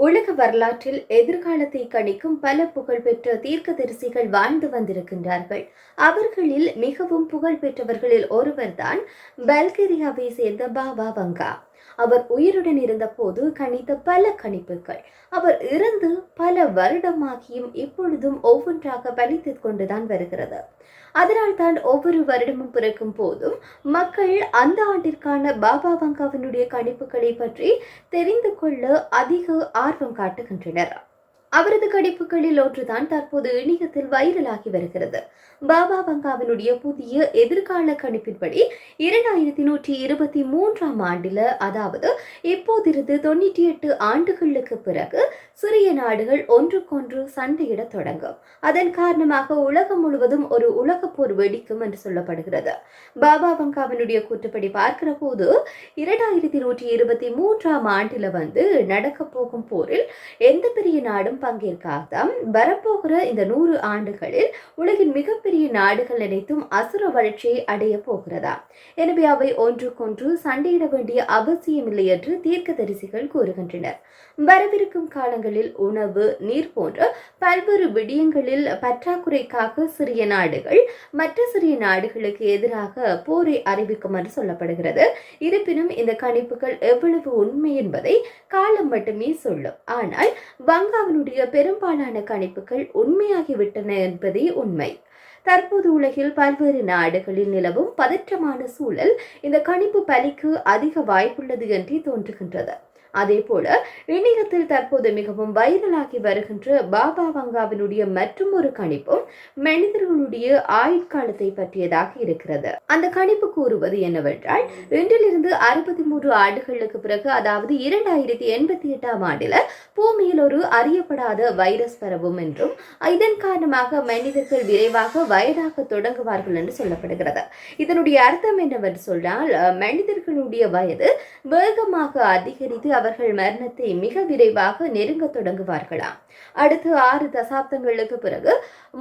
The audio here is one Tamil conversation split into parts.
உலக வரலாற்றில் எதிர்காலத்தை கணிக்கும் பல புகழ்பெற்ற தீர்க்கதரிசிகள் வாழ்ந்து வந்திருக்கின்றார்கள். அவர்களில் மிகவும் புகழ்பெற்றவர்களில் ஒருவர்தான் பல்கேரியாவை சேர்ந்த பாபா வங்கா. அவர் உயிருடன் இருந்தபோது கணித்த பல கணிப்புகள். அவர் இறந்து பல வருடமாகியும் இப்பொழுதும் ஒவ்வொன்றாக பலித்து கொண்டுதான் வருகிறது. அதனால்தான் ஒவ்வொரு வருடமும் பிறக்கும் போதும் மக்கள் அந்த ஆண்டிற்கான பாபா வங்காவினுடைய கணிப்புகளை பற்றி தெரிந்து கொள்ள அதிக ஆர்வம் காட்டுகின்றனர். அவரது கணிப்புகளில் ஒன்றுதான் தற்போது இணையத்தில் வைரலாகி வருகிறது. பாபா வங்காவினுடைய புதிய எதிர்கால கணிப்பின்படி இரண்டாயிரத்தி நூற்றி இருபத்தி மூன்றாம் ஆண்டில் அதாவது இப்போதிருந்து தொண்ணூற்றி எட்டு ஆண்டுகளுக்கு பிறகு சிறிய நாடுகள் ஒன்றுக்கொன்று சண்டையிட தொடங்கும். அதன் காரணமாக உலகம் முழுவதும் ஒரு உலகப் போர் வெடிக்கும் என்று சொல்லப்படுகிறது. பாபா வங்காவினுடைய கூற்றுப்படி பார்க்கிற போது இரண்டாயிரத்தி நூற்றி இருபத்தி மூன்றாம் ஆண்டில் வந்து நடக்க போகும் போரில் எந்த பெரிய நாடும் பங்கேற்காதான் வரப்போகிற இந்த நூறு ஆண்டுகளில் உலகின் மிகப்பெரிய நாடுகள் அனைத்தும் அசுர வளர்ச்சியை அடைய போகிறதா எனவே அவை ஒன்றுக்கொன்று சண்டையிட வேண்டிய அவசியமில்லை என்று தீர்க்க தரிசிகள் கூறுகின்றனர். வரவிருக்கும் காலங்களில் உணவு நீர் போன்ற பல்வேறு விடயங்களில் பற்றாக்குறைக்காக சிறிய நாடுகள் மற்ற சிறிய நாடுகளுக்கு எதிராக போரை அறிவிக்கும் என்று சொல்லப்படுகிறது. இருப்பினும் இந்த கணிப்புகள் எவ்வளவு உண்மை என்பதை காலம் மட்டுமே சொல்லும். ஆனால் வங்காவினுடைய பெரும்பாலான கணிப்புகள் உண்மையாகிவிட்டன என்பதே உண்மை. தற்போது உலகில் பல்வேறு நாடுகளில் நிலவும் பதற்றமான சூழல் இந்த கணிப்பு பலிக்கு அதிக வாய்ப்புள்ளது என்றே தோன்றுகின்றது. அதே போல இணையத்தில் தற்போது மிகவும் வைரலாகி வருகின்ற பாபா வங்காவினுடைய மற்றும் ஒரு கணிப்பும் மனிதர்களுடைய ஆயுட்காலத்தை பற்றியதாக இருக்கிறது. அந்த கணிப்பு கூறுவது என்னவென்றால் இன்றிலிருந்து அறுபத்தி மூன்று ஆண்டுகளுக்கு பிறகு அதாவது இரண்டாயிரத்தி எண்பத்தி எட்டாம் ஆண்டில் பூமியில் ஒரு அறியப்படாத வைரஸ் பரவும் என்றும் இதன் காரணமாக மனிதர்கள் விரைவாக வயதாக தொடங்குவார்கள் என்று சொல்லப்படுகிறது. இதனுடைய அர்த்தம் என்னவென்று சொன்னால் மனிதர்களுடைய வயது வேகமாக அதிகரித்து அவர்கள் மரணத்தை மிக விரைவாக நெருங்க தொடங்குவார்களாம். அடுத்து ஆறு தசாப்தங்களுக்கு பிறகு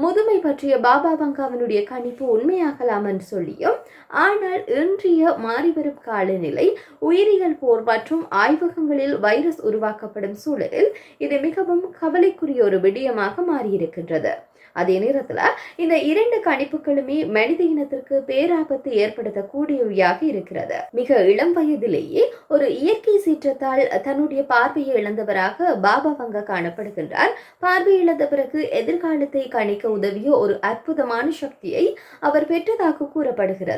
முதுமை பற்றிய பாபா வங்காவினுடைய கணிப்பு உண்மையாகலாம் என்று சொல்லியும் ஆனால் இன்றைய மாறிவரும் காலநிலை உயிரியல் போர் மற்றும் ஆய்வகங்களில் வைரஸ் உருவாக்கப்படும் சூழலில் இது மிகவும் கவலைக்குரிய ஒரு விடயமாக மாறியிருக்கின்றது. அதே நேரத்தில் இந்த இரண்டு கணிப்புகளுமே மனித இனத்திற்கு பேராபத்து ஏற்படுத்தக்கூடியவையாக இருக்கிறது. மிக இளம் வயதிலேயே ஒரு இயற்கை சீற்றத்தால் தன்னுடைய பார்வையை இழந்தவராக பாபா வங்கா காணப்படுகின்றார். பார்வை இழந்த பிறகு எதிர்காலத்தை கணிக்க உதவிய ஒரு அற்புதமான சக்தியை அவர் பெற்றதாக கூறப்படுகிறது.